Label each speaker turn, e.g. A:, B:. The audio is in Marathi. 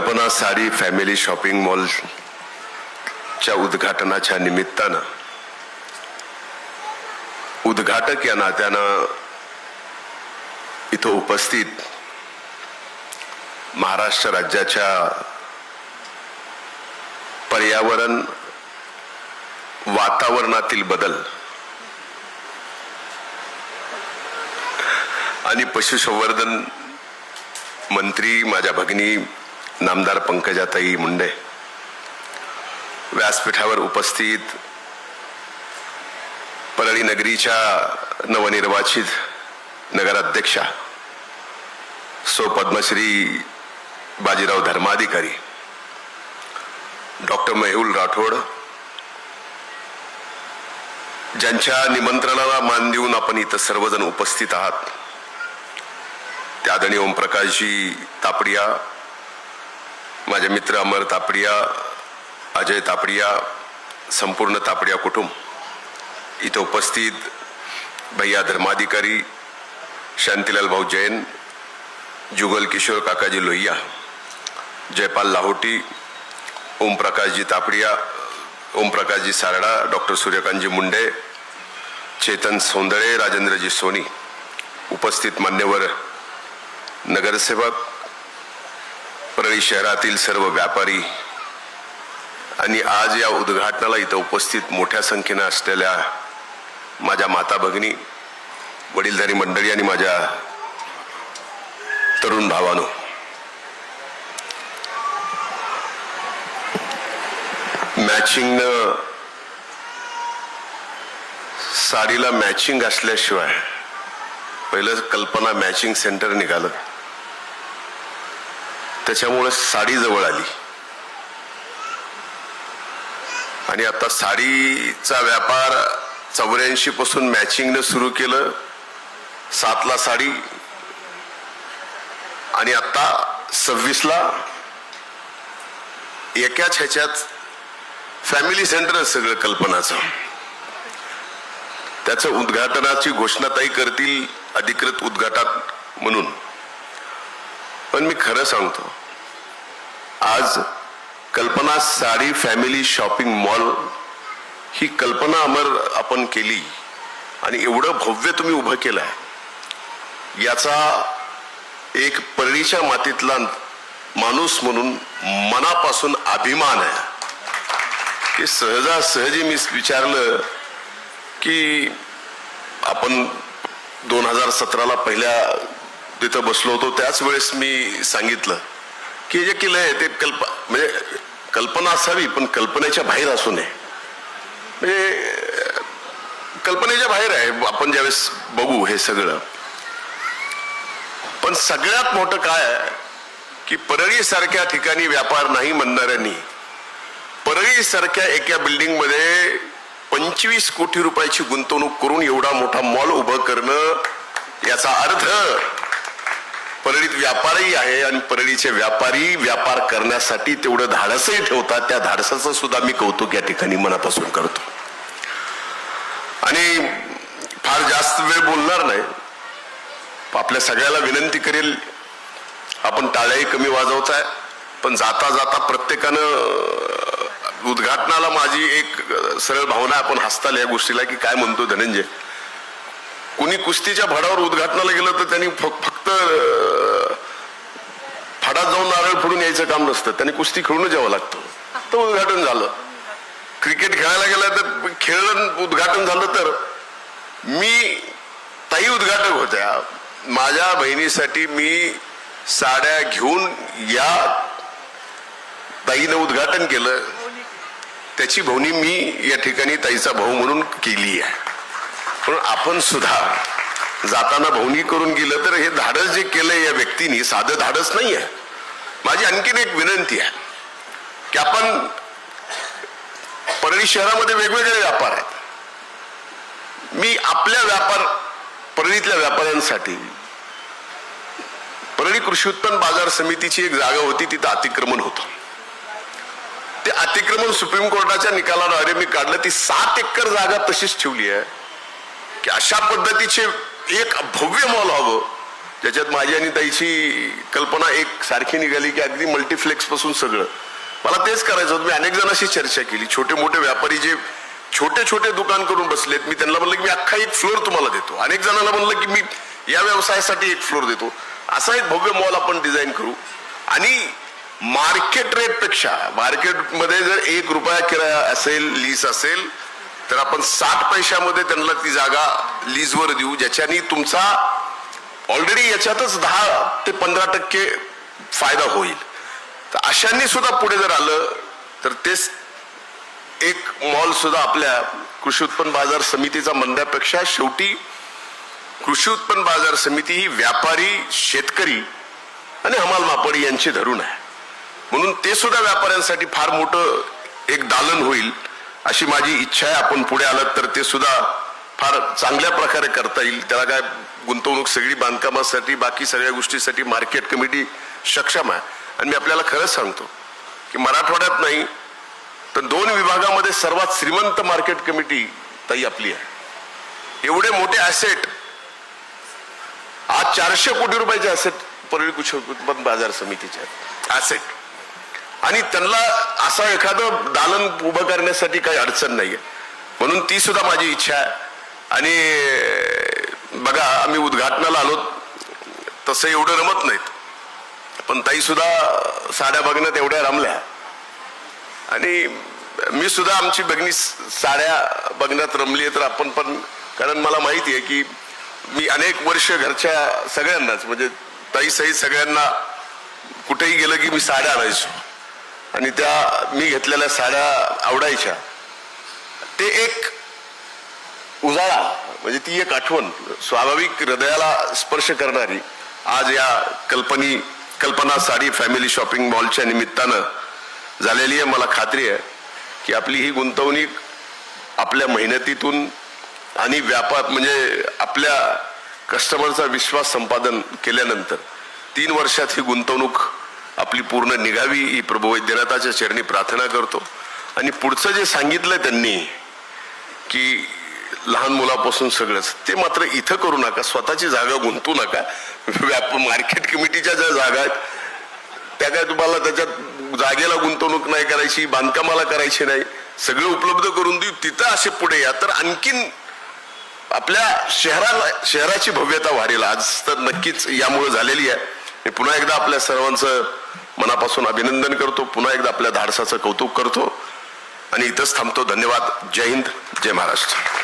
A: कल्पना साडी फॅमिली शॉपिंग मॉलच्या उद्घाटनाच्या निमित्तानं उद्घाटक या नात्यानं इथं उपस्थित महाराष्ट्र राज्याच्या पर्यावरण वातावरणातील बदल आणि पशुसंवर्धन मंत्री माझ्या भगिनी नामदार पंकजाताई मुंडे. व्यासपीठावर उपस्थित परळी नगरीच्या नवनिर्वाचित नगराध्यक्षा सो पद्मश्री बाजीराव धर्माधिकारी डॉक्टर मेहुल राठोड. ज्यांच्या निमंत्रणाला मान देऊन आपण इथं सर्वजण उपस्थित आहात. त्या आदरणीय ओमप्रकाशजी तापडिया माझे मित्र अमर तापडिया अजय तापडिया संपूर्ण तापडिया कुटुंब. इथं उपस्थित भैया धर्माधिकारी शांतीलाल भाऊ जैन जुगल किशोर काकाजी लोहिया जयपाल लाहोटी ओमप्रकाशजी तापडिया ओमप्रकाशजी सारडा डॉक्टर सूर्यकांतजी मुंडे चेतन सोंदळे राजेंद्रजी सोनी. उपस्थित मान्यवर नगरसेवक परळी शहरातील सर्व व्यापारी आणि आज या उद्घाटनाला इथं उपस्थित मोठ्या संख्येनं असलेल्या माझ्या माता भगिनी वडीलधारी मंडळी आणि माझ्या तरुण भावानो. मॅचिंगनं साडीला मॅचिंग असल्याशिवाय पहिलं कल्पना मॅचिंग सेंटर निघालं. त्याच्यामुळे साडी जवळ आली. आणि आता साडीचा व्यापार चौऱ्याऐंशी पासून मॅचिंगनं सुरू केलं. सातला साडी. आणि आता सव्वीसला एकाच ह्याच्यात फॅमिली सेंटर सगळं कल्पनाचं. त्याचं उद्घाटनाची घोषणाताई करतील अधिकृत उद्घाटन म्हणून. पण मी खरं सांगतो आज Kalpana sari family shopping mall ही कल्पना अमर आपण केली आणि एवढं भव्य तुम्ही उभं केलं आहे याचा एक परळीच्या मातीतला माणूस म्हणून मनापासून अभिमान आहे. की सहजासहजी मी विचारलं की आपण दोन हजार सतराला पहिल्या तिथं बसलो होतो. त्याच वेळेस मी सांगितलं की हे जे केलं आहे ते कल्प म्हणजे कल्पना असावी पण कल्पनेच्या बाहेर असू नये. म्हणजे कल्पनेच्या बाहेर आहे. आपण ज्यावेळेस बघू हे सगळं. पण सगळ्यात मोठं काय की परळी सारख्या ठिकाणी व्यापार नाही म्हणणाऱ्यांनी परळी सारख्या एका बिल्डिंगमध्ये पंचवीस कोटी रुपयाची गुंतवणूक करून एवढा मोठा मॉल उभं करणं याचा अर्थ परळीत व्यापारही आहे आणि परळीचे व्यापारी व्यापार करण्यासाठी तेवढं धाडसही ठेवतात. त्या धाडसाचं सुद्धा मी कौतुक या ठिकाणी मनापासून करतो. आणि फार जास्त वेळ बोलणार नाही. आपल्या सगळ्याला विनंती करेल आपण टाळ्याही कमी वाजवताय पण जाता जाता प्रत्येकानं उद्घाटनाला माझी एक सरळ भावना आपण हसताल या गोष्टीला की काय म्हणतो धनंजय. कुणी कुस्तीच्या भाडावर उद्घाटनाला गेलं तर त्यांनी तर फक्त जाऊन नारळ फोडून यायचं काम नसतं. त्यांनी कुस्ती खेळूनच यावं लागतं. तर उद्घाटन झालं. क्रिकेट खेळायला गेलं तर खेळलं उद्घाटन झालं तर मी ताई उद्घाटक होत्या. माझ्या बहिणीसाठी मी साड्या घेऊन या ताईनं उद्घाटन केलं. त्याची भवनी मी या ठिकाणी ताईचा भाऊ म्हणून केली आहे. पण आपण सुद्धा जाताना भवनी करून गेलं तर हे धाडस जे केलंय या व्यक्तीने साधं धाडस नाही आहे माझी आणखीन एक विनंती आहे की आपण परळी शहरामध्ये वेगवेगळे व्यापार आहेत. मी आपल्या व्यापार परळीतल्या व्यापाऱ्यांसाठी परळी कृषी उत्पन्न बाजार समितीची एक जागा होती तिथं अतिक्रमण होतं. ते अतिक्रमण सुप्रीम कोर्टाच्या निकालाद्वारे मी काढलं ती सात एकर जागा तशीच ठेवली आहे की अशा पद्धतीचे एक भव्य मॉल हवं ज्याच्यात माझी आणि ताईची कल्पना एक सारखी निघाली की अगदी मल्टीफ्लेक्सपासून सगळं. मला तेच करायचं होतं. मी अनेक जणांशी चर्चा केली. छोटे मोठे व्यापारी जे छोटे छोटे दुकान करून बसलेत मी त्यांना म्हणलं की मी अख्खा एक फ्लोअर तुम्हाला देतो. अनेक जणांना म्हणलं की मी या व्यवसायासाठी एक फ्लोअर देतो. असा एक भव्य मॉल आपण डिझाईन करू. आणि मार्केट रेटपेक्षा मार्केटमध्ये जर एक रुपया किराया असेल लीज असेल तर आपण साठ पैशामध्ये त्यांना ती जागा लीजवर देऊ ज्याच्यानी तुमचा ऑलरेडी याच्यातच दहा ते पंधरा टक्के फायदा होईल. तर अशांनी सुद्धा पुढे जर आलं तर तेच एक मॉल सुद्धा आपल्या कृषी उत्पन्न बाजार समितीचा म्हणण्यापेक्षा शेवटी कृषी उत्पन्न बाजार समिती ही व्यापारी शेतकरी आणि हमाल मापडी यांची धरून आहे. म्हणून ते सुद्धा व्यापाऱ्यांसाठी फार मोठं एक दालन होईल. अशी माझी इच्छा आहे. आपण पुढे आलात तर ते सुद्धा फार चांगल्या प्रकारे करता येईल. त्याला काय गुंतवणूक सगळी बांधकामासाठी बाकी सगळ्या गोष्टीसाठी मार्केट कमिटी सक्षम आहे. आणि मी आपल्याला खरंच सांगतो की मराठवाड्यात नाही तर दोन विभागामध्ये सर्वात श्रीमंत मार्केट कमिटी ताई आपली आहे. एवढे मोठे ॲसेट आज चारशे कोटी रुपयाचे ॲसेट परळी कुछ उत्पन्न बाजार समितीचे ॲसेट आणि त्यांना असं एखादं दालन उभं करण्यासाठी काही अडचण नाहीये. म्हणून ती सुद्धा माझी इच्छा आहे. आणि बघा आम्ही उद्घाटनाला आलो. तसं एवढं रमत नाहीत. पण ताई सुद्धा साड्या बघण्यात एवढ्या रमल्या. आणि मी सुद्धा आमची बघणी साड्या बघण्यात रमली आहे तर आपण पण कारण मला माहिती आहे की मी अनेक वर्ष घरच्या सगळ्यांनाच म्हणजे ताई सहित सगळ्यांना कुठेही गेलं की मी साड्या आणायचो. आणि त्या मी घेतलेल्या साड्या आवडायच्या. ते एक उजाळा म्हणजे ती एक आठवण स्वाभाविक हृदयाला स्पर्श करणारी. आज या कल्पनी कल्पना साडी फॅमिली शॉपिंग मॉलच्या निमित्तानं झालेली आहे. मला खात्री आहे की आपली ही गुंतवणूक आपल्या मेहनतीतून आणि व्यापार म्हणजे आपल्या कस्टमरचा विश्वास संपादन केल्यानंतर तीन वर्षात ही गुंतवणूक आपली पूर्ण निघावी ही प्रभू वैद्यनाथाच्या चरणी प्रार्थना करतो. आणि पुढचं जे सांगितलं त्यांनी की लहान मुलापासून सगळंच ते मात्र इथं करू नका स्वतःची जागा गुंतू नका. व्याप मार्केट कमिटीच्या ज्या जागा आहेत त्या काय तुम्हाला त्याच्यात जागेला गुंतवणूक नाही करायची बांधकामाला करायची नाही सगळं उपलब्ध करून देऊ तिथं असे पुढे या. तर आणखीन आपल्या शहराला शहराची भव्यता वाढेल. आज तर नक्कीच यामुळे झालेली आहे. मी पुन्हा एकदा आपल्या सर्वांचं मनापासून अभिनंदन करतो. पुन्हा एकदा आपल्या धाडसाचं कौतुक करतो. आणि इथंच थांबतो. धन्यवाद. जय हिंद. जय महाराष्ट्र.